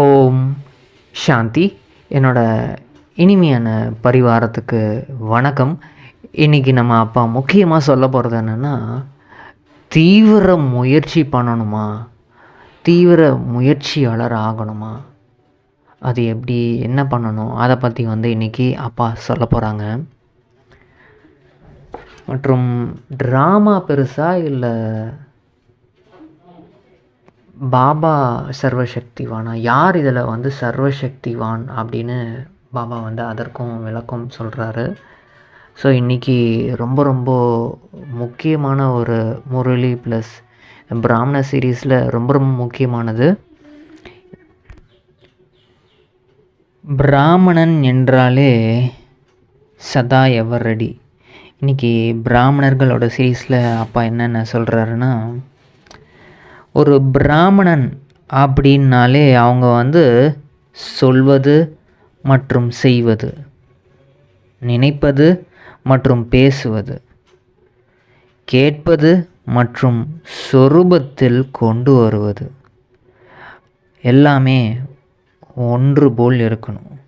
ஓம் சாந்தி. என்னோட இனிமையான பரிவாரத்துக்கு வணக்கம். இன்றைக்கி நம்ம அப்பா முக்கியமாக சொல்ல போகிறது என்னென்னா தீவிர முயற்சி பண்ணணுமா? தீவிர முயற்சியாளர் ஆகணுமா? அது எப்படி என்ன பண்ணணும்? அதை பற்றி வந்து இன்றைக்கி அப்பா சொல்ல போகிறாங்க மற்றும் ட்ராமா பெருசா இல்லை பாபா சர்வசக்திவானா? யார் இதில் வந்து சர்வசக்திவான் அப்படின்னு பாபா வந்து அதற்கும் விளக்கம் சொல்கிறாரு ஸோ இன்றைக்கி ரொம்ப ரொம்ப முக்கியமான ஒரு முரளி ப்ளஸ் பிராமண சீரீஸில் ரொம்ப ரொம்ப முக்கியமானது. பிராமணன் என்றாலே சதா எவர் ரெடி. இன்றைக்கி பிராமணர்களோட சீரீஸில் அப்பா என்னென்ன சொல்கிறாருன்னா ஒரு பிராமணன் அப்படின்னாலே அவங்க வந்து சொல்வது மற்றும் செய்வது நினைப்பது மற்றும் பேசுவது கேட்பது மற்றும் சொரூபத்தில் கொண்டு வருவது எல்லாமே ஒன்று போல் இருக்கணும்.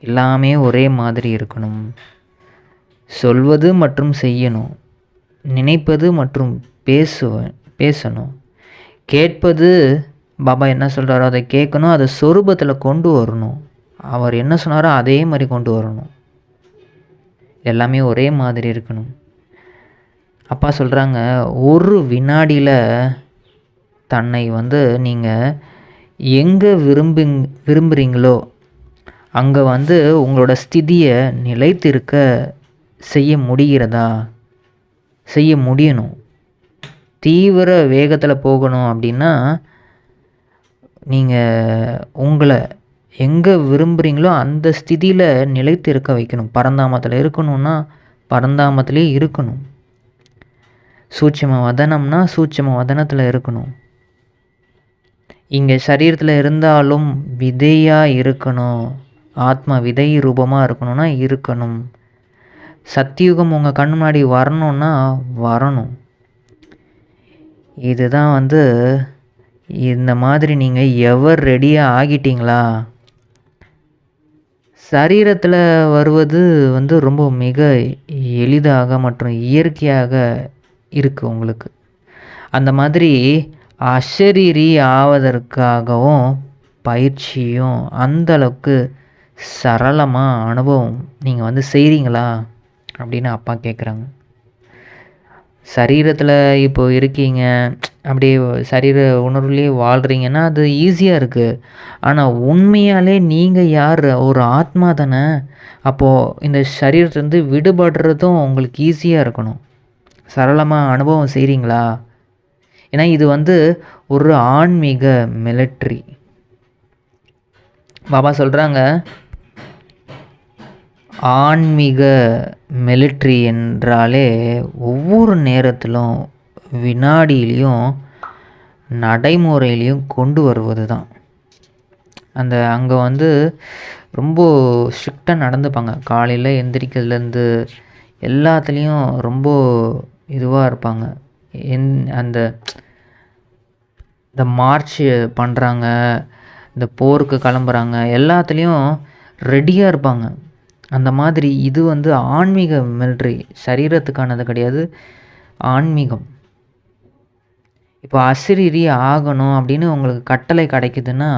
எல்லாமே ஒரே மாதிரி இருக்கணும். சொல்வது மற்றும் செய்யணும் நினைப்பது மற்றும் பேசுவேன் பேசணும். கேட்பது பாபா என்ன சொல்கிறாரோ அதை கேட்கணும் அதை சொரூபத்தில் கொண்டு வரணும். அவர் என்ன சொன்னாரோ அதே மாதிரி கொண்டு வரணும். எல்லாமே ஒரே மாதிரி இருக்கணும். அப்பா சொல்கிறாங்க ஒரு வினாடியில் தன்னை வந்து நீங்கள் எங்கே விரும்புங் விரும்புகிறீங்களோ அங்கே வந்து உங்களோட ஸ்திதியை நிலைத்திருக்க செய்ய முடிகிறதா? செய்ய முடியணும். தீவிர வேகத்தில் போகணும் அப்படின்னா நீங்கள் உங்களை எங்கே விரும்புகிறீங்களோ அந்த ஸ்திதியில் நிலைத்து இருக்க வைக்கணும். பரந்தாமத்தில் இருக்கணும்னா பரந்தாமத்திலே இருக்கணும். சூட்சம வதனம்னா சூட்சம வதனத்தில் இருக்கணும். இங்கே சரீரத்தில் இருந்தாலும் விதையாக இருக்கணும். ஆத்மா விதை ரூபமாக இருக்கணும்னா இருக்கணும். சத்தியுகம் உங்கள் கண் முன்னாடி வரணும்னா வரணும். இதுதான் வந்து இந்த மாதிரி நீங்கள் எவர் ரெடியாக ஆகிட்டீங்களா? சரீரத்தில் வருவது வந்து ரொம்ப மிக எளிதாக மற்றும் இயற்கையாக இருக்குது உங்களுக்கு. அந்த மாதிரி அஷரீரி ஆவதற்காகவும் பயிற்சியும் அந்தளவுக்கு சரளமாக அனுபவம் நீங்கள் வந்து செய்கிறீங்களா அப்படின்னு அப்பா கேட்குறாங்க சரீரத்தில் இப்போது இருக்கீங்க அப்படி சரீர உணர்வுலேயே வாழ்கிறீங்கன்னா அது ஈஸியாக இருக்குது ஆனால் உண்மையாலே நீங்கள் யார்? ஒரு ஆத்மா தானே? அப்போது இந்த சரீரத்துலேருந்து விடுபடுறதும் உங்களுக்கு ஈஸியாக இருக்கணும். சரளமாக அனுபவம் செய்கிறீங்களா ஏன்னா இது வந்து ஒரு ஆன்மீக மிலிட்ரி பாபா சொல்கிறாங்க ஆன்மீக மிலிட்ரி என்றாலே ஒவ்வொரு நேரத்திலும் வினாடியிலையும் நடைமுறையிலையும் கொண்டு வருவது தான் அந்த அங்கே வந்து ரொம்ப ஸ்ட்ரிக்டாக நடந்துப்பாங்க. காலையில் எந்திரிக்கிறதுலேருந்து எல்லாத்துலேயும் ரொம்ப இதுவாக இருப்பாங்க. என் அந்த இந்த மார்ச் பண்ணுறாங்க இந்த போருக்கு கிளம்புறாங்க எல்லாத்துலேயும் ரெடியாக இருப்பாங்க. அந்த மாதிரி இது வந்து ஆன்மீக மில்ட்ரி சரீரத்துக்கானது கிடையாது ஆன்மீகம். இப்போ அசிரீரி ஆகணும் அப்படின்னு உங்களுக்கு கட்டளை கிடைக்குதுன்னா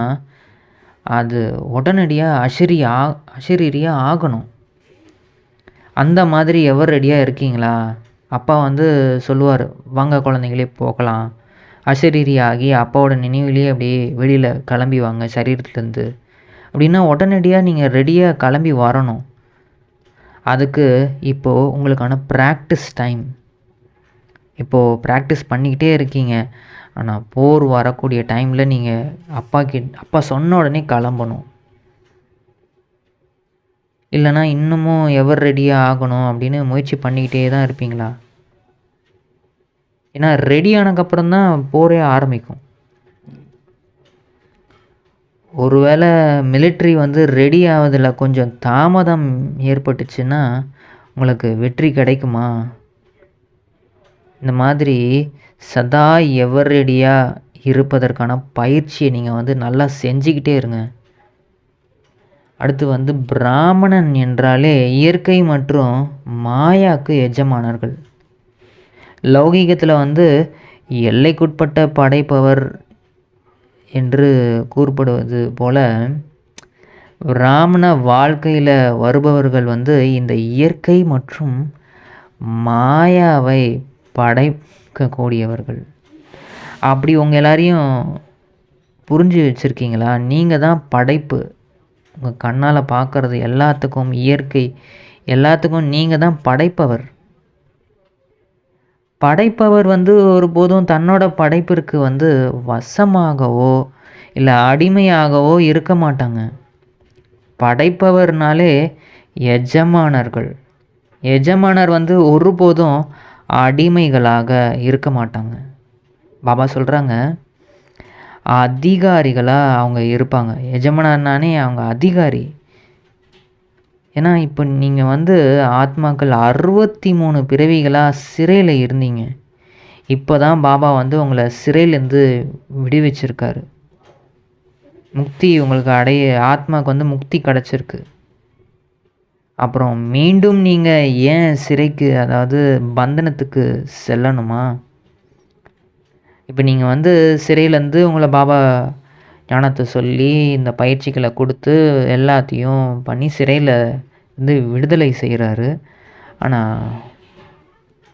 அது உடனடியாக அசிரி ஆ அசிரீரியாக ஆகணும். அந்த மாதிரி எவர் ரெடியாக இருக்கீங்களா? அப்பா வந்து சொல்லுவார் வாங்க குழந்தைங்களே போகலாம். அசரீரி ஆகி அப்பாவோட நினைவிலேயே அப்படியே வெளியில் கிளம்பி வாங்க சரீரத்துலேருந்து. அப்படின்னா உடனடியாக நீங்கள் ரெடியாக கிளம்பி வரணும். அதுக்கு இப்போது உங்களுக்கான ப்ராக்டிஸ் டைம் இப்போது ப்ராக்டிஸ் பண்ணிக்கிட்டே இருக்கீங்க. ஆனால் போர் வரக்கூடிய டைமில் நீங்கள் அப்பா கிட் அப்பா சொன்ன உடனே கிளம்பணும். இல்லைனா இன்னமும் எவர் ரெடியாக ஆகணும் அப்படின்னு முயற்சி பண்ணிக்கிட்டே தான் இருப்பீங்களா? ஏன்னா ரெடி ஆனதுக்கப்புறம் தான் போரே ஆரம்பிக்கும். ஒருவேளை மிலிட்ரி வந்து ரெடி ஆவதில் கொஞ்சம் தாமதம் ஏற்பட்டுச்சுன்னா உங்களுக்கு வெற்றி கிடைக்குமா? இந்த மாதிரி சதா எவர் ரெடியாக இருப்பதற்கான பயிற்சியை நீங்கள் வந்து நல்லா செஞ்சுக்கிட்டே இருங்க. அடுத்து வந்து பிராமணன் என்றாலே இயற்கை மற்றும் மாயாக்கு எஜமானர்கள். லௌகீகத்தில் வந்து எல்லைக்குட்பட்ட படைப்பவர் என்று கூறப்படுவது போல பிராமண வாழ்க்கையில் வருபவர்கள் வந்து இந்த இயற்கை மற்றும் மாயாவை படைக்கக்கூடியவர்கள். அப்படி உங்கள் எல்லாரையும் புரிஞ்சு வச்சுருக்கீங்களா? நீங்கள் தான் படைப்பு. உங்கள் கண்ணால் பார்க்குறது எல்லாத்துக்கும் இயற்கை எல்லாத்துக்கும் நீங்கள் தான் படைப்பவர். படைப்பவர் வந்து ஒருபோதும் தன்னோட படைப்பிற்கு வந்து வசமாகவோ இல்லை அடிமையாகவோ இருக்க மாட்டாங்க. படைப்பவர்னாலே எஜமானர்கள். எஜமானர் வந்து ஒருபோதும் அடிமைகளாக இருக்க மாட்டாங்க. பாபா சொல்கிறாங்க அதிகாரிகளாக அவங்க இருப்பாங்க. எஜமானர்னானே அவங்க அதிகாரி. ஏன்னா இப்போ நீங்கள் வந்து ஆத்மாக்கள் அறுபத்தி மூணு பிறவிகளாக சிறையில் இருந்தீங்க. இப்போ தான் பாபா வந்து உங்களை சிறையிலேருந்து விடுவிச்சிருக்காரு. முக்தி உங்களுக்கு அடைய ஆத்மாவுக்கு வந்து முக்தி கிடச்சிருக்கு. அப்புறம் மீண்டும் நீங்கள் ஏன் சிறைக்கு அதாவது பந்தனத்துக்கு செல்லணுமா? இப்போ நீங்கள் வந்து சிறையிலேருந்து உங்களை பாபா ஞானத்தை சொல்லி இந்த பயிற்சிகளை கொடுத்து எல்லாத்தையும் பண்ணி சிறையில் வந்து விடுதலை செய்கிறாரு ஆனால்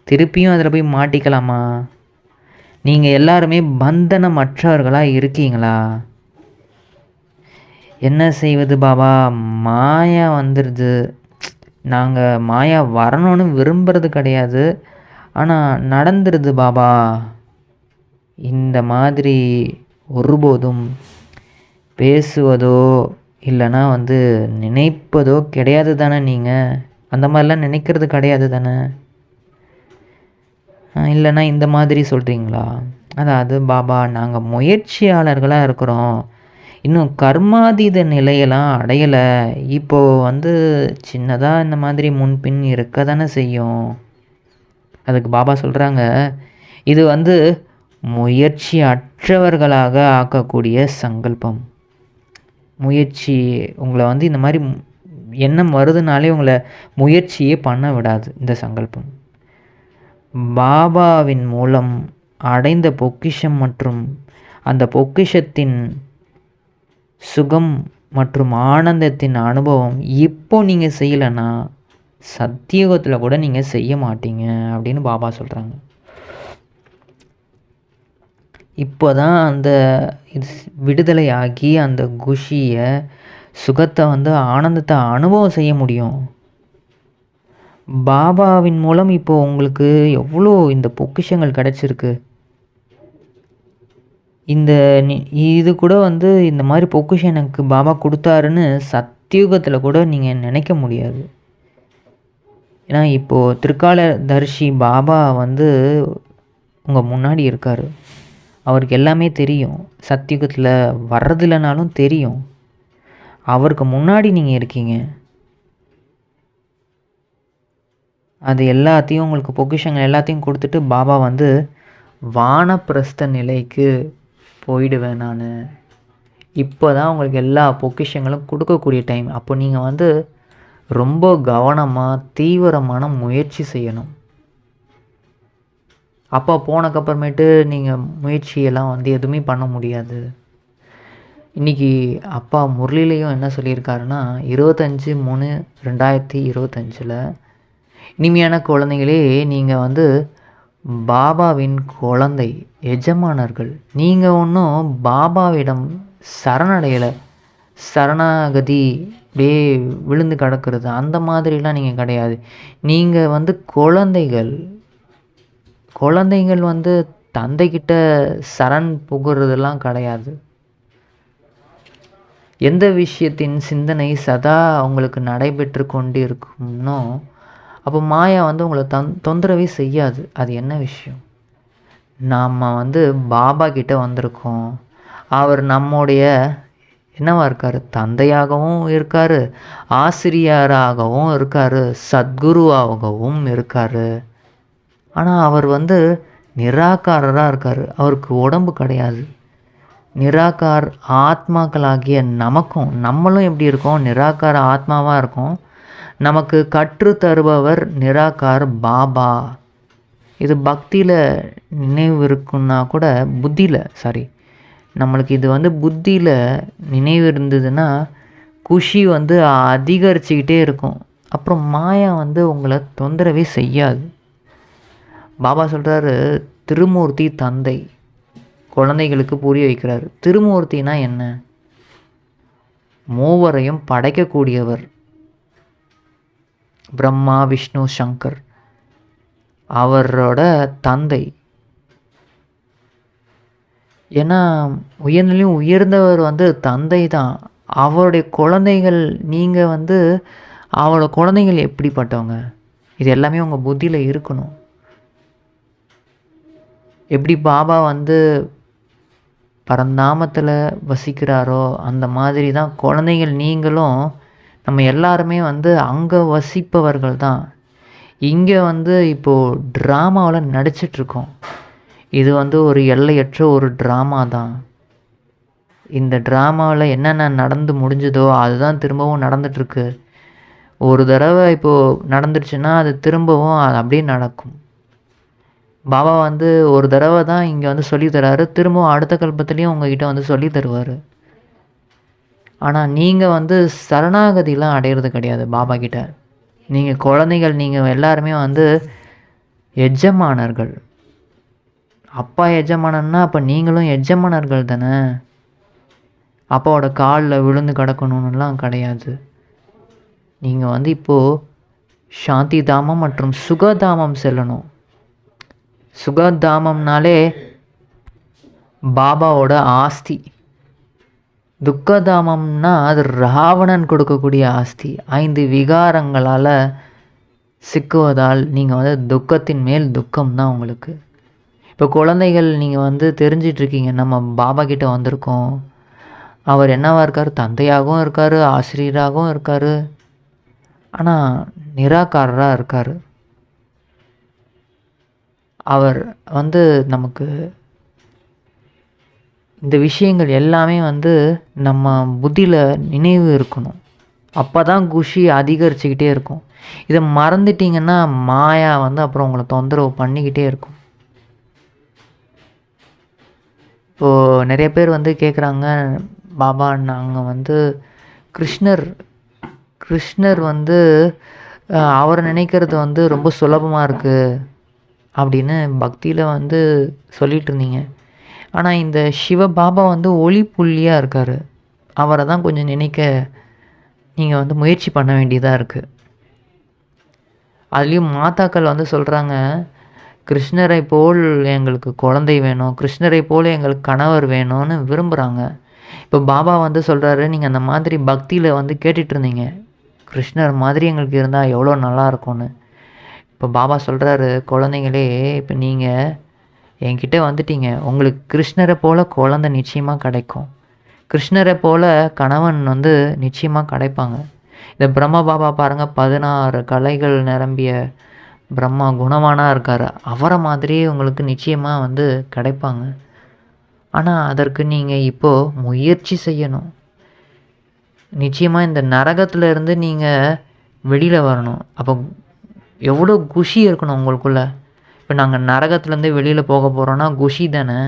திருப்பியும் அதில் போய் மாட்டிக்கலாமா? நீங்கள் எல்லாருமே பந்தனமற்றவர்களாக இருக்கீங்களா? என்ன செய்வது பாபா? மாயா வந்துடுது நாங்கள் மாயா வரணும்னு விரும்புறது கிடையாது. ஆனால் நடந்துடுது பாபா. இந்த மாதிரி ஒருபோதும் பேசுவதோ இல்லைன்னா வந்து நினைப்பதோ கிடையாது தானே நீங்கள் அந்த மாதிரிலாம் நினைக்கிறது கிடையாது தானே இல்லைன்னா இந்த மாதிரி சொல்கிறீங்களா அதாவது பாபா நாங்கள் முயற்சியாளர்களாக இருக்கிறோம். இன்னும் கர்மாதீத நிலையெல்லாம் அடையலை. இப்போது வந்து சின்னதாக இந்த மாதிரி முன்பின் இருக்க தானே செய்யும். அதுக்கு பாபா சொல்கிறாங்க இது வந்து முயற்சி அற்றவர்களாக ஆக்கக்கூடிய சங்கல்பம். முயற்சி உங்களை வந்து இந்த மாதிரி எண்ணம் வருதுனாலே உங்களை முயற்சியே பண்ண விடாது இந்த சங்கல்பம். பாபாவின் மூலம் அடைந்த பொக்கிஷம் மற்றும் அந்த பொக்கிஷத்தின் சுகம் மற்றும் ஆனந்தத்தின் அனுபவம் இப்போ நீங்கள் செய்யலைன்னா சத்தியுகத்தில் கூட நீங்கள் செய்ய மாட்டீங்க அப்படின்னு பாபா சொல்கிறாங்க இப்போ தான் அந்த இது விடுதலை ஆகி அந்த குஷியை சுகத்தை வந்து ஆனந்தத்தை அனுபவம் செய்ய முடியும். பாபாவின் மூலம் இப்போ உங்களுக்கு எவ்வளோ இந்த பொக்கிஷங்கள் கிடச்சிருக்கு? இந்த இது கூட வந்து இந்த மாதிரி பொக்கிஷம் எனக்கு பாபா கொடுத்தாருன்னு சத்தியுகத்தில் கூட நீங்கள் நினைக்க முடியாது. ஏன்னா இப்போது திருக்கால தரிசி பாபா வந்து உங்கள் முன்னாடி இருக்கார். அவருக்கு எல்லாமே தெரியும். சத்தியுகத்தில் வர்றதில்லைனாலும் தெரியும். அவருக்கு முன்னாடி நீங்கள் இருக்கீங்க. அது எல்லாத்தையும் உங்களுக்கு பொக்கிஷங்கள் எல்லாத்தையும் கொடுத்துட்டு பாபா வந்து வானப்பிரஸ்த நிலைக்கு போயிடுவேன் நான். இப்போ தான் உங்களுக்கு எல்லா பொக்கிஷங்களும் கொடுக்கக்கூடிய டைம் அப்போ நீங்கள் வந்து ரொம்ப கவனமாக தீவிரமான முயற்சி செய்யணும். அப்பா போனக்கப்புறமேட்டு நீங்கள் முயற்சியெல்லாம் வந்து எதுவுமே பண்ண முடியாது. இன்றைக்கி அப்பா முரளிலையும் என்ன சொல்லியிருக்காருன்னா இருபத்தஞ்சி மூணு ரெண்டாயிரத்தி இருபத்தஞ்சில் இனிமையான குழந்தைகளே நீங்கள் வந்து பாபாவின் குழந்தை எஜமானர்கள். நீங்கள் ஒன்றும் பாபாவிடம் சரணடையலை. சரணாகதி அப்படியே விழுந்து கிடக்கிறது. அந்த மாதிரிலாம் நீங்கள் கிடையாது. நீங்கள் வந்து குழந்தைகள். குழந்தைங்கள் வந்து தந்தைக்கிட்ட சரண் புகுறதெல்லாம் கிடையாது. எந்த விஷயத்தின் சிந்தனை சதா அவங்களுக்கு நடைபெற்று கொண்டு இருக்கும்னோ அப்போ மாயா வந்து உங்களை தந் தொந்தரவே செய்யாது. அது என்ன விஷயம்? நாம் வந்து பாபா கிட்டே வந்திருக்கோம். அவர் நம்முடைய என்னவா இருக்கார்? தந்தையாகவும் இருக்கார் ஆசிரியராகவும் இருக்கார் சத்குருவாகவும் இருக்கார். ஆனால் அவர் வந்து நிராகாரராக இருக்கார். அவருக்கு உடம்பு கிடையாது. நிராகார் ஆத்மாக்களாகிய நமக்கும் நம்மளும் எப்படி இருக்கோம்? நிராகார ஆத்மாவாக இருக்கோம். நமக்கு கற்று தருபவர் நிராகார் பாபா. இது பக்தியில் நினைவு இருக்குன்னா கூட புத்தியில் சாரி நம்மளுக்கு இது வந்து புத்தியில் நினைவு இருந்ததுன்னா குஷி வந்து அதிகரிச்சுக்கிட்டே இருக்கும். அப்புறம் மாயா வந்து உங்களை தொந்தரவே செய்யாது. பாபா சொல்கிறாரு திருமூர்த்தி தந்தை. குழந்தைகளுக்கு புரிய வைக்கிறார். திருமூர்த்தினா என்ன? மூவரையும் படைக்கக்கூடியவர். பிரம்மா விஷ்ணு சங்கர். அவரோட தந்தை. ஏன்னா உயர்நிலையும் உயர்ந்தவர் வந்து தந்தை தான். அவருடைய குழந்தைகள் நீங்கள் வந்து அவரோட குழந்தைகள் எப்படிப்பட்டவங்க? இது எல்லாமே உங்கள் புத்தியில் இருக்கணும். எப்படி பாபா வந்து பரந்தாமத்தில் வசிக்கிறாரோ அந்த மாதிரி தான் குழந்தைகள் நீங்களும் நம்ம எல்லாருமே வந்து அங்கே வசிப்பவர்கள் தான். இங்கே வந்து இப்போது ட்ராமாவில் நடிச்சிட்ருக்கோம். இது வந்து ஒரு எல்லையற்ற ஒரு ட்ராமா தான். இந்த ட்ராமாவில் என்னென்ன நடந்து முடிஞ்சதோ அதுதான் திரும்பவும் நடந்துகிட்ருக்கு ஒரு தடவை இப்போது நடந்துருச்சுன்னா அது திரும்பவும் அது அப்படியே நடக்கும். பாபா வந்து ஒரு தடவை தான் இங்கே வந்து சொல்லி தராரு. திரும்பவும் அடுத்த கல்பத்துலேயும் உங்ககிட்ட வந்து சொல்லி தருவார். ஆனால் நீங்கள் வந்து சரணாகதிலாம் அடையிறது கிடையாது பாபா கிட்ட. நீங்கள் குழந்தைகள் நீங்கள் எல்லாருமே வந்து எஜமானர்கள். அப்பா எஜமானன்னா அப்போ நீங்களும் எஜமானர்கள் தானே? அப்பாவோட காலில் விழுந்து கிடக்கணுன்னுலாம் கிடையாது. நீங்கள் வந்து இப்போது சாந்தி தாமம் மற்றும் சுகதாமம் செல்லணும். சுகதாமம்னாலே பாபாவோட ஆஸ்தி. துக்கதாமம்னா அது ராவணன் கொடுக்கக்கூடிய ஆஸ்தி. ஐந்து விகாரங்களால் சிக்குவதால் நீங்கள் வந்து துக்கத்தின் மேல் துக்கம் தான் உங்களுக்கு. இப்போ குழந்தைகள் நீங்கள் வந்து தெரிஞ்சிட்ருக்கீங்க நம்ம பாபா கிட்டே வந்திருக்கோம். அவர் என்னவாக இருக்கார்? தந்தையாகவும் இருக்கார் ஆசிரியராகவும் இருக்கார். ஆனால் நிராகாரராக இருக்கார். அவர் வந்து நமக்கு இந்த விஷயங்கள் எல்லாமே வந்து நம்ம புத்தியில் நினைவு இருக்கணும். அப்போ தான் குஷி அதிகரிச்சுக்கிட்டே இருக்கும். இதை மறந்துட்டிங்கன்னா மாயா வந்து அப்புறம் உங்களை தொந்தரவு பண்ணிக்கிட்டே இருக்கும். இப்போது நிறைய பேர் வந்து கேட்குறாங்க பாபா நாங்கள் வந்து கிருஷ்ணர் கிருஷ்ணர் வந்து அவரை நினைக்கிறது வந்து ரொம்ப சுலபமாக இருக்குது அப்படின்னு பக்தியில் வந்து சொல்லிகிட்டு இருந்தீங்க ஆனால் இந்த சிவ பாபா வந்து ஒளி புள்ளியாக இருக்கார். அவரை தான் கொஞ்சம் நினைக்க நீங்கள் வந்து முயற்சி பண்ண வேண்டியதாக இருக்குது அதுலேயும் மாதாக்கள் வந்து சொல்கிறாங்க கிருஷ்ணரை போல் எங்களுக்கு குழந்தை வேணும். கிருஷ்ணரை போல் எங்களுக்கு கணவர் வேணும்னு விரும்புகிறாங்க இப்போ பாபா வந்து சொல்கிறாரு நீங்கள் அந்த மாதிரி பக்தியில் வந்து கேட்டுட்ருந்தீங்க கிருஷ்ணர் மாதிரி எங்களுக்கு இருந்தால் எவ்வளோ நல்லா இருக்கும்னு. இப்போ பாபா சொல்கிறாரு குழந்தைங்களே இப்போ நீங்கள் என்கிட்ட வந்துட்டீங்க. உங்களுக்கு கிருஷ்ணரை போல் குழந்தை நிச்சயமாக கிடைக்கும். கிருஷ்ணரை போல் கணவன் வந்து நிச்சயமாக கிடைப்பாங்க. இந்த பிரம்ம பாபா பாருங்கள் பதினாறு கலைகள் நிரம்பிய பிரம்மா குணவானாக இருக்கார். அவரை மாதிரியே உங்களுக்கு நிச்சயமாக வந்து கிடைப்பாங்க. ஆனால் அதற்கு நீங்கள் இப்போது முயற்சி செய்யணும். நிச்சயமாக இந்த நரகத்தில் இருந்து நீங்கள் வெளியில் வரணும். அப்போ எவ்வளோ குஷி இருக்கணும் உங்களுக்குள்ளே? இப்போ நாங்கள் நரகத்துலேருந்து வெளியில் போக போகிறோன்னா குஷி தானே?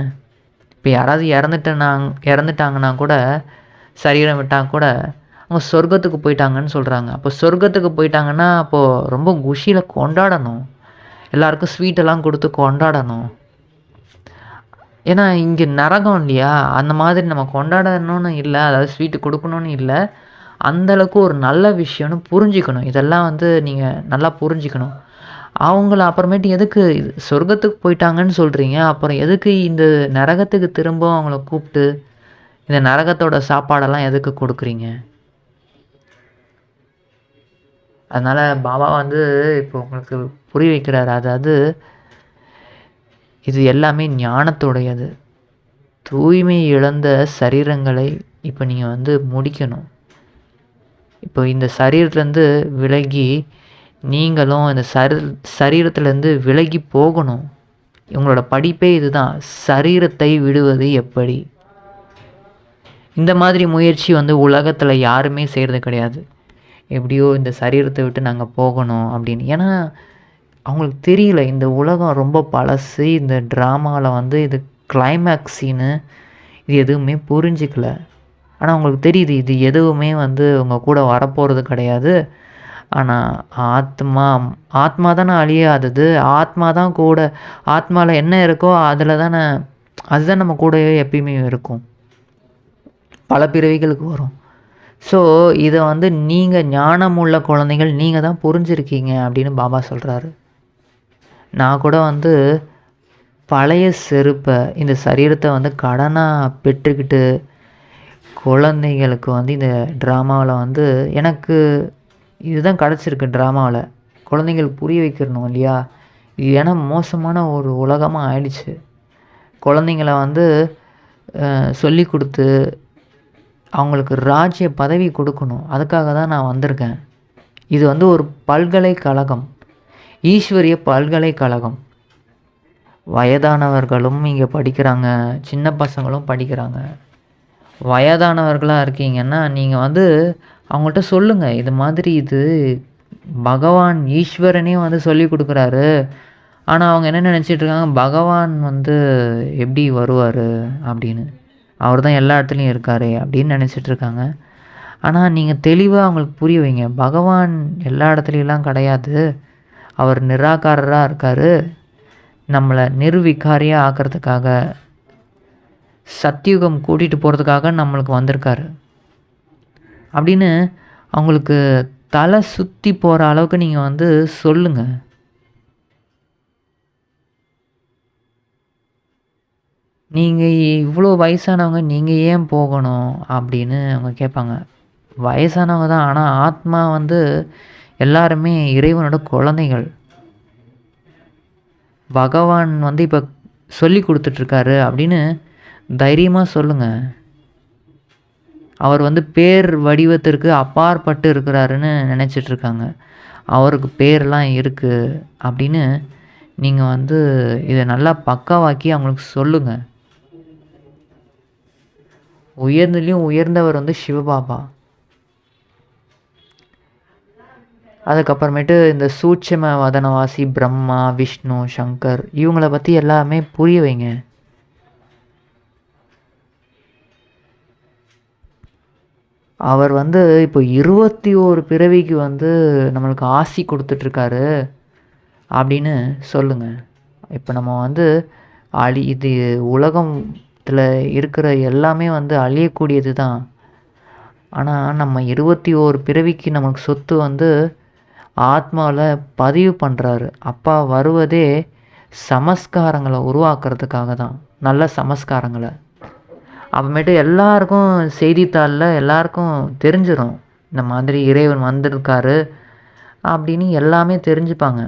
இப்போ யாராவது இறந்துட்டேனாங் இறந்துட்டாங்கன்னா கூட சரீரம் விட்டால் கூட அவங்க சொர்க்கத்துக்கு போயிட்டாங்கன்னு சொல்கிறாங்க அப்போ சொர்க்கத்துக்கு போயிட்டாங்கன்னா அப்போது ரொம்ப குஷியில் கொண்டாடணும். எல்லாருக்கும் ஸ்வீட்டெல்லாம் கொடுத்து கொண்டாடணும். ஏன்னா இங்கே நரகம் இல்லையா? அந்த மாதிரி நம்ம கொண்டாடணும்னு இல்லை அதாவது ஸ்வீட்டு கொடுக்கணும்னு இல்லை. அந்தளவுக்கு ஒரு நல்ல விஷயம்னு புரிஞ்சிக்கணும். இதெல்லாம் வந்து நீங்கள் நல்லா புரிஞ்சிக்கணும். அவங்கள அப்புறமேட்டு எதுக்கு சொர்க்கத்துக்கு போயிட்டாங்கன்னு சொல்கிறீங்க அப்புறம் எதுக்கு இந்த நரகத்துக்கு திரும்ப அவங்கள கூப்பிட்டு இந்த நரகத்தோட சாப்பாடெல்லாம் எதுக்கு கொடுக்குறீங்க? அதனால் பாபா வந்து இப்போ உங்களுக்கு புரிய வைக்கிறார். அதாவது இது எல்லாமே ஞானத்துடையது. தூய்மை இழந்த சரீரங்களை இப்போ நீங்கள் வந்து முடிக்கணும். இப்போ இந்த சரீரத்துலேருந்து விலகி நீங்களும் இந்த சரி சரீரத்துலேருந்து விலகி போகணும். உங்களோட படிப்பே இதுதான். சரீரத்தை விடுவது எப்படி? இந்த மாதிரி முயற்சி வந்து உலகத்தில் யாருமே செய்கிறது கிடையாது. எப்படியோ இந்த சரீரத்தை விட்டு நாங்கள் போகணும் அப்படின்னு. ஏன்னா அவங்களுக்கு தெரியல இந்த உலகம் ரொம்ப பழசு இந்த ட்ராமாவில் வந்து இது கிளைமேக்ஸின்னு இது எதுவுமே புரிஞ்சிக்கல. ஆனால் அவங்களுக்கு தெரியுது இது எதுவுமே வந்து உங்கள் கூட வரப்போகிறது கிடையாது. ஆனால் ஆத்மா ஆத்மா தானே அழியாதது. ஆத்மா தான் கூட ஆத்மாவில் என்ன இருக்கோ அதில் தானே அதுதான் நம்ம கூடவே எப்பயுமே இருக்கும். பல பிறவிகளுக்கு வரும். ஸோ இதை வந்து நீங்கள் ஞானம் உள்ள குழந்தைகள் நீங்கள் தான் புரிஞ்சிருக்கீங்க அப்படின்னு பாபா சொல்கிறாரு நான் கூட வந்து பழைய செருப்பை இந்த சரீரத்தை வந்து கடனாக பெற்றுக்கிட்டு குழந்தைகளுக்கு வந்து இந்த ட்ராமாவில் வந்து எனக்கு இதுதான் கிடச்சிருக்கு ட்ராமாவில் குழந்தைங்களுக்கு புரிய வைக்கிறணும் இல்லையா? இது ஏன்னா மோசமான ஒரு உலகமாக ஆயிடுச்சு. குழந்தைங்கள வந்து சொல்லி கொடுத்து அவங்களுக்கு ராஜ்ய பதவி கொடுக்கணும். அதுக்காக தான் நான் வந்திருக்கேன். இது வந்து ஒரு பல்கலைக்கழகம். ஈஸ்வரிய பல்கலைக்கழகம். வயதானவர்களும் இங்கே படிக்கிறாங்க. சின்ன பசங்களும் படிக்கிறாங்க. வயதானவர்களாக இருக்கீங்கன்னா நீங்கள் வந்து அவங்கள்ட்ட சொல்லுங்கள் இது மாதிரி இது பகவான் ஈஸ்வரனே வந்து சொல்லி கொடுக்குறாரு. ஆனால் அவங்க என்ன நினச்சிட்டு இருக்காங்க? பகவான் வந்து எப்படி வருவார் அப்படின்னு. அவர் தான் எல்லா இடத்துலையும் இருக்கார் அப்படின்னு நினச்சிட்டு இருக்காங்க. ஆனால் நீங்கள் தெளிவாக அவங்களுக்கு புரிய வைங்க. பகவான் எல்லா இடத்துலையெல்லாம் கிடையாது. அவர் நிராகாரராக இருக்கார். நம்மளை நிர்விகாரியாக ஆக்கிறதுக்காக சத்தியுகம் கூட்டிகிட்டு போகிறதுக்காக நம்மளுக்கு வந்திருக்காரு. அப்படின்னு அவங்களுக்கு தலை சுற்றி போகிற அளவுக்கு நீங்கள் வந்து சொல்லுங்கள் நீங்கள் இவ்வளோ வயசானவங்க நீங்கள் ஏன் போகணும் அப்படின்னு அவங்க கேட்பாங்க. வயசானவங்க தான் ஆனால் ஆத்மா வந்து எல்லாருமே இறைவனோட குழந்தைகள். பகவான் வந்து இப்போ சொல்லி கொடுத்துட்ருக்காரு அப்படின்னு தைரியமாக சொல்லுங்கள் அவர் வந்து பேர் வடிவத்திற்கு அப்பாற்பட்டு இருக்கிறாருன்னு நினச்சிட்ருக்காங்க. அவருக்கு பேர்லாம் இருக்குது அப்படின்னு நீங்கள் வந்து இதை நல்லா பக்காவாக்கி அவங்களுக்கு சொல்லுங்கள் உயர்ந்துலேயும் உயர்ந்தவர் வந்து சிவபாபா. அதுக்கப்புறமேட்டு இந்த சூட்சம வதனவாசி பிரம்மா விஷ்ணு சங்கர் இவங்கள பற்றி எல்லாமே புரிய வைங்க. அவர் வந்து இப்போ இருபத்தி ஓரு பிறவிக்கு வந்து நம்மளுக்கு ஆசி கொடுத்துட்ருக்காரு அப்படின்னு சொல்லுங்கள் இப்போ நம்ம வந்து அழி இது உலகத்தில் இருக்கிற எல்லாமே வந்து அழியக்கூடியது தான். ஆனால் நம்ம இருபத்தி ஓரு பிறவிக்கு நமக்கு சொத்து வந்து ஆத்மாவில் பதிவு பண்ணுறாரு அப்பா வருவதே சமஸ்காரங்களை உருவாக்குறதுக்காக தான். நல்ல சமஸ்காரங்களை. அப்புறமேட்டு எல்லாருக்கும் செய்தித்தாளில் எல்லாருக்கும் தெரிஞ்சிடும் இந்த மாதிரி இறைவன் வந்திருக்காரு அப்படின்னு எல்லாமே தெரிஞ்சுப்பாங்க.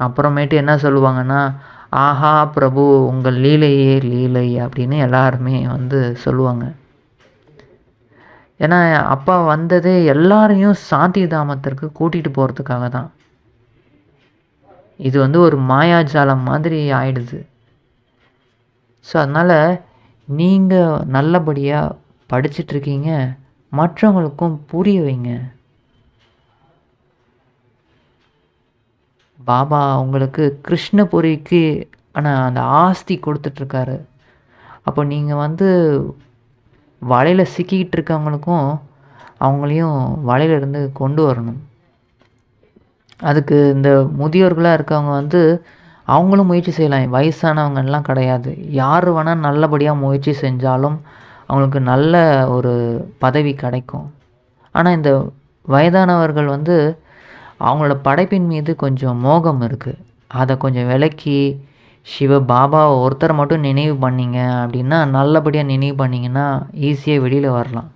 அப்புறமேட்டு என்ன சொல்லுவாங்கன்னா ஆஹா பிரபு உங்கள் லீலையே லீலை அப்படின்னு எல்லாருமே வந்து சொல்லுவாங்க. ஏன்னா அப்பா வந்ததே எல்லாரையும் சாந்தி தாமத்திற்கு கூட்டிகிட்டு போகிறதுக்காக தான். இது வந்து ஒரு மாயாஜாலம் மாதிரி ஆயிடுது. ஸோ அதனால் நீங்கள் நல்லபடியாக படிச்சிட்ருக்கீங்க மற்றவங்களுக்கும் புரிய வைங்க. பாபா உங்களுக்கு கிருஷ்ணபுரிக்கு ஆனால் அந்த ஆஸ்தி கொடுத்துட்ருக்காரு. அப்போ நீங்கள் வந்து வலையில் சிக்கிக்கிட்டு இருக்கவங்களுக்கும் அவங்களையும் வலையிலேருந்து கொண்டு வரணும். அதுக்கு இந்த முதியோர்களாக இருக்கவங்க வந்து அவங்களும் முயற்சி செய்யலாம். வயசானவங்கலாம் கிடையாது. யார் வேணால் நல்லபடியாக முயற்சி செஞ்சாலும் அவங்களுக்கு நல்ல ஒரு பதவி கிடைக்கும். ஆனால் இந்த வயதானவர்கள் வந்து அவங்களோட படைப்பின் மீது கொஞ்சம் மோகம் இருக்குது அதை கொஞ்சம் விலக்கி சிவ பாபா ஒருத்தரை மட்டும் நினைவு பண்ணிங்க அப்படின்னா நல்லபடியாக நினைவு பண்ணிங்கன்னா ஈஸியாக வெளியில் வரலாம்.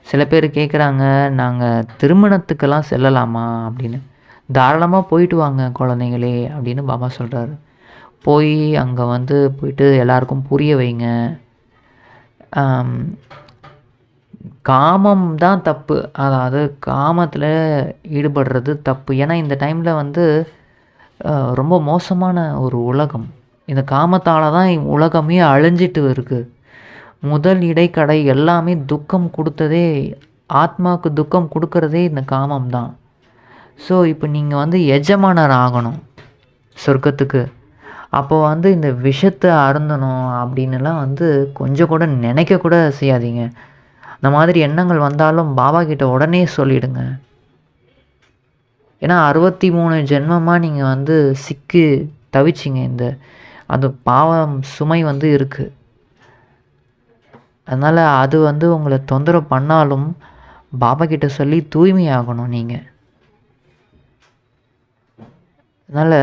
சில பேர் கேட்குறாங்க நாங்கள் திருமணத்துக்கெல்லாம் செல்லலாமா? அப்படின்னு. தாராளமாக போயிட்டு வாங்க குழந்தைங்களே அப்படின்னு பாபா சொல்கிறாரு போய் அங்கே வந்து போயிட்டு எல்லாருக்கும் புரிய வைங்க. காமம் தான் தப்பு. அதாவது காமத்தில் ஈடுபடுறது தப்பு. ஏன்னா இந்த டைமில் வந்து ரொம்ப மோசமான ஒரு உலகம். இந்த காமத்தால் தான் உலகமே அழிஞ்சிட்டு இருக்குது முதல் இடைக்கடை எல்லாமே துக்கம் கொடுத்ததே ஆத்மாவுக்கு துக்கம் கொடுக்கறதே இந்த காமம் தான் ஸோ இப்போ நீங்கள் வந்து எஜமானர் ஆகணும் சொர்க்கத்துக்கு. அப்போ வந்து இந்த விஷத்தை அருந்தணும் அப்படின்னுலாம் வந்து கொஞ்சம் கூட நினைக்கக்கூட செய்யாதீங்க. இந்த மாதிரி எண்ணங்கள் வந்தாலும் பாபா கிட்ட உடனே சொல்லிடுங்க. ஏன்னா அறுபத்தி மூணு ஜென்மமாக நீங்கள் வந்து சிக்கு தவிச்சிங்க இந்த அது பாவம் சுமை வந்து இருக்குது அதனால் அது வந்து உங்களை தொந்தரவு பண்ணாலும் பாபா கிட்ட சொல்லி தூய்மையாகணும் நீங்கள் அதனால்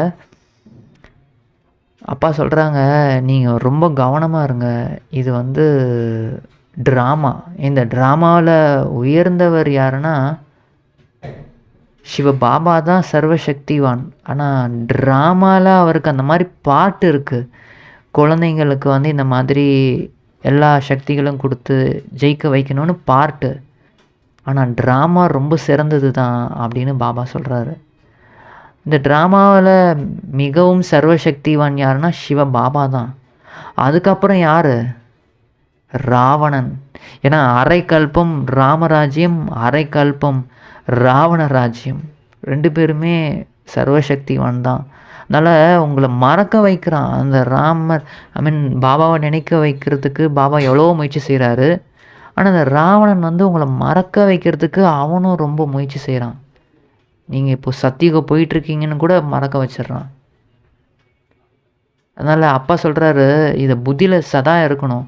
அப்பா சொல்கிறாங்க நீங்கள் ரொம்ப கவனமாக இருங்க. இது வந்து ட்ராமா இந்த ட்ராமாவில் உயர்ந்தவர் யாருன்னா சிவ பாபா தான் சர்வசக்திவான். ஆனால் ட்ராமாவில் அவருக்கு அந்த மாதிரி பாட்டு இருக்குது குழந்தைங்களுக்கு வந்து இந்த மாதிரி எல்லா சக்திகளும் கொடுத்து ஜெயிக்க வைக்கணும்னு பார்ட்டு ஆனால் ட்ராமா ரொம்ப சிறந்தது தான் அப்படின்னு பாபா சொல்கிறாரு இந்த ட்ராமாவில் மிகவும் சர்வசக்திவான் யாருன்னா சிவ பாபா தான். அதுக்கப்புறம் யார்? ராவணன். ஏன்னா அரைக்கல்பம் ராமராஜ்யம் அரைக்கல்பம் ராவண ராஜ்யம் ரெண்டு பேருமே சர்வசக்திவான் தான். அதனால் உங்களை மறக்க வைக்கிறான். அந்த ராமர் ஐ மீன் பாபாவை நினைக்க வைக்கிறதுக்கு பாபா எவ்வளோ முயற்சி செய்கிறாரு ஆனால் அந்த ராவணன் வந்து உங்களை மறக்க வைக்கிறதுக்கு அவனும் ரொம்ப முயற்சி செய்கிறான் நீங்கள் இப்போ சத்தியுகம் போயிட்டுருக்கீங்கன்னு கூட மறக்க வச்சிடுறான் அதனால் அப்பா சொல்கிறாரு இதை புத்தியில் சதா இருக்கணும்.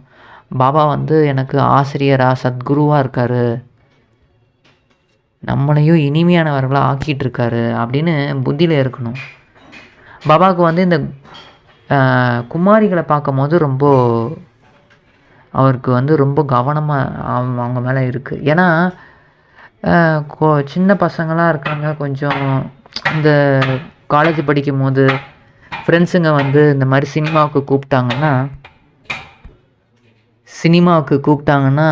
பாபா வந்து எனக்கு ஆசிரியராக சத்குருவாக இருக்கார். நம்மளையும் இனிமையானவர்களாக ஆக்கிட்டு இருக்காரு அப்படின்னு புத்தியில் இருக்கணும். பாபாவுக்கு வந்து இந்த குமாரிகளை பார்க்கும் போது ரொம்ப அவருக்கு வந்து ரொம்ப கவனமாக அவங்க மேலே இருக்குது ஏன்னா சின்ன பசங்களாம் இருக்காங்க. கொஞ்சம் இந்த காலேஜ் படிக்கும் போது ஃப்ரெண்ட்ஸுங்க வந்து இந்த மாதிரி சினிமாவுக்கு கூப்பிட்டாங்கன்னா சினிமாவுக்கு கூப்பிட்டாங்கன்னா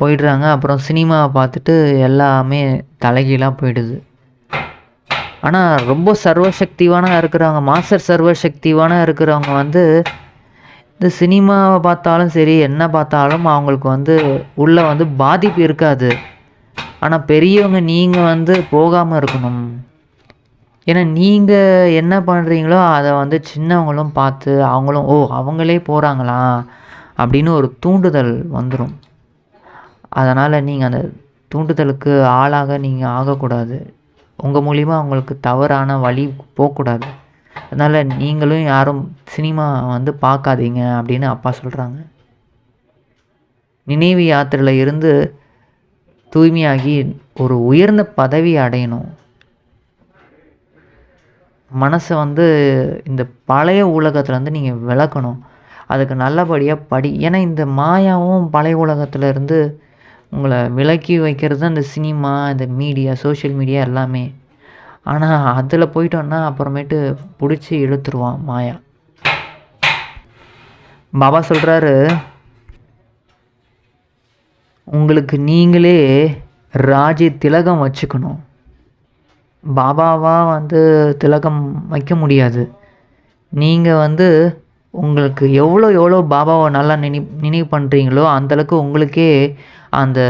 போயிடுறாங்க. அப்புறம் சினிமாவை பார்த்துட்டு எல்லாமே தலைகீழாக போயிடுது. ஆனால் ரொம்ப சர்வசக்திவானாக இருக்கிறவங்க மாஸ்டர் சர்வசக்திவானாக இருக்கிறவங்க வந்து இந்த சினிமாவை பார்த்தாலும் சரி என்ன பார்த்தாலும் அவங்களுக்கு வந்து உள்ளே வந்து பாதிப்பு இருக்காது. ஆனால் பெரியவங்க நீங்கள் வந்து போகாமல் இருக்கணும். ஏன்னா நீங்கள் என்ன பண்ணுறீங்களோ அதை வந்து சின்னவங்களும் பார்த்து அவங்களும் ஓ அவங்களே போகிறாங்களா அப்படின்னு ஒரு தூண்டுதல் வந்துடும் அதனால் நீங்கள் அந்த தூண்டுதலுக்கு ஆளாக நீங்கள் ஆகக்கூடாது. உங்கள் மூலிமா அவங்களுக்கு தவறான வழி போகக்கூடாது. அதனால் நீங்களும் யாரும் சினிமா வந்து பார்க்காதீங்க அப்படின்னு அப்பா சொல்கிறாங்க நினைவு யாத்திரையில் இருந்து தூய்மையாகி ஒரு உயர்ந்த பதவி அடையணும். மனசை வந்து இந்த பழைய உலகத்துலேருந்து நீங்கள் விளக்கணும். அதுக்கு நல்லபடியாக படி. ஏன்னா இந்த மாயாவும் பழைய உலகத்துலேருந்து உங்களை விலக்கி வைக்கிறது தான் இந்த சினிமா இந்த மீடியா சோஷியல் மீடியா எல்லாமே. ஆனால் அதில் போயிட்டோன்னா அப்புறமேட்டு பிடிச்சி இழுத்துருவான் மாயா. பாபா சொல்கிறாரு உங்களுக்கு நீங்களே ராஜி திலகம் வச்சுக்கணும். பாபாவாக வந்து திலகம் வைக்க முடியாது. நீங்கள் வந்து உங்களுக்கு எவ்வளோ எவ்வளோ பாபாவை நல்லா நினை நினைவு பண்ணுறீங்களோ அந்தளவுக்கு உங்களுக்கே அந்த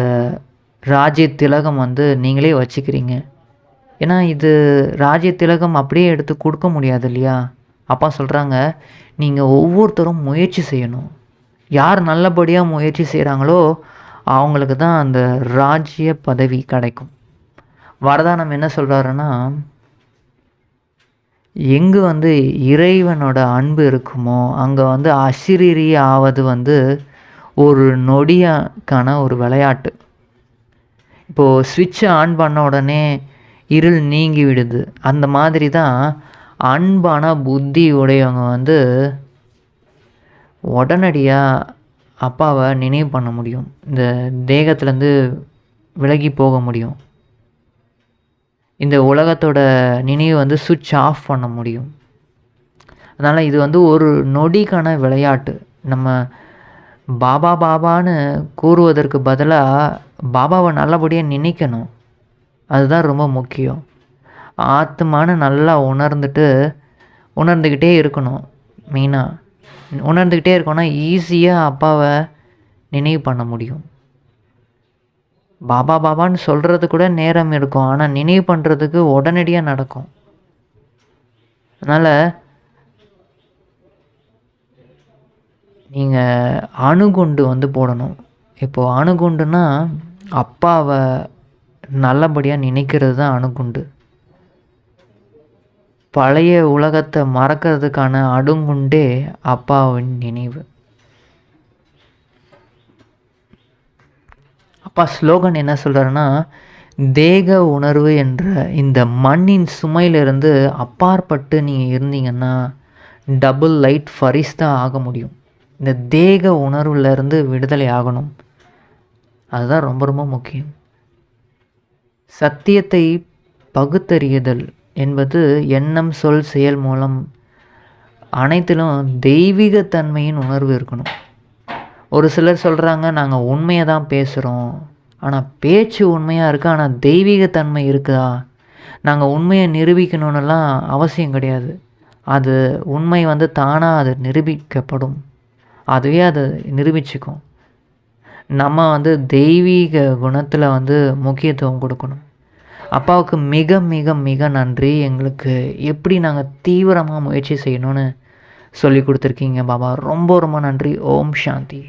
ராஜ்ய திலகம் வந்து நீங்களே வச்சுக்கிறீங்க. ஏன்னா இது ராஜ்ய திலகம் அப்படியே எடுத்து கொடுக்க முடியாது இல்லையா? அப்பா சொல்கிறாங்க நீங்கள் ஒவ்வொருத்தரும் முயற்சி செய்யணும். யார் நல்லபடியாக முயற்சி செய்கிறாங்களோ அவங்களுக்கு தான் அந்த ராஜ்ய பதவி கிடைக்கும். வரதானம் என்ன சொல்கிறாருன்னா எங்கே வந்து இறைவனோட அன்பு இருக்குமோ அங்கே வந்து அசிரீரிய ஆவது வந்து ஒரு நொடியாக்கான ஒரு விளையாட்டு. இப்போது சுவிட்சை ஆன் பண்ண உடனே இருள் நீங்கி விடுது. அந்த மாதிரி தான் அன்பான புத்தி உடையவங்க வந்து உடனடியாக அப்பாவை நினைவு பண்ண முடியும். இந்த தேகத்துலேருந்து விலகி போக முடியும். இந்த உலகத்தோட நினைவு வந்து சுவிட்ச் ஆஃப் பண்ண முடியும். அதனால் இது வந்து ஒரு நொடிக்கான விளையாட்டு. நம்ம பாபா பாபான்னு கூறுவதற்கு பதிலாக பாபாவை நல்லபடியாக நினைக்கணும். அதுதான் ரொம்ப முக்கியம். ஆத்மானு நல்லா உணர்ந்துட்டு உணர்ந்துக்கிட்டே இருக்கணும். மெயினாக உணர்ந்துக்கிட்டே இருக்கோன்னா ஈஸியாக அப்பாவை நினைவு பண்ண முடியும். பாபா பாபான்னு சொல்கிறது கூட நேரம் எடுக்கும் ஆனால் நினைவு பண்ணுறதுக்கு உடனடியாக நடக்கும். அதனால் நீங்கள் அணுகுண்டு வந்து போடணும். இப்போது அணுகுண்டுனா அப்பாவை நல்லபடியாக நினைக்கிறது தான் அணுகுண்டு. பழைய உலகத்தை மறக்கிறதுக்கான அடுங்குண்டே அப்பாவின் நினைவு. அப்பா ஸ்லோகன் என்ன சொல்கிறாருன்னா தேக உணர்வு என்ற இந்த மண்ணின் சுமையிலிருந்து அப்பாற்பட்டு நீங்கள் இருந்தீங்கன்னா டபுள் லைட் ஃபரிஸ் தான் ஆக முடியும். இந்த தேக உணர்வுலேருந்து விடுதலை ஆகணும். அதுதான் ரொம்ப ரொம்ப முக்கியம். சத்தியத்தை பகுத்தறியுதல் என்பது எண்ணம் சொல் செயல் மூலம் அனைத்திலும் தெய்வீகத்தன்மையின் உணர்வு இருக்கணும். ஒரு சிலர் சொல்கிறாங்க நாங்கள் உண்மையை தான் பேசுகிறோம் ஆனால் பேச்சு உண்மையாக இருக்குது ஆனால் தெய்வீகத்தன்மை இருக்குதா நாங்கள் உண்மையை நிரூபிக்கணும்னுலாம் அவசியம் கிடையாது. அது உண்மை வந்து தானாக அது நிரூபிக்கப்படும். அதுவே அதை நிரூபிச்சுக்கும். நம்ம வந்து தெய்வீக குணத்தில் வந்து முக்கியத்துவம் கொடுக்கணும். அப்பாவுக்கு மிக மிக மிக நன்றி. எங்களுக்கு எப்படி நாங்கள் தீவிரமாக முயற்சி செய்யணும்னு சொல்லி கொடுத்துருக்கீங்க பாபா. ரொம்ப ரொம்ப நன்றி. ஓம் சாந்தி.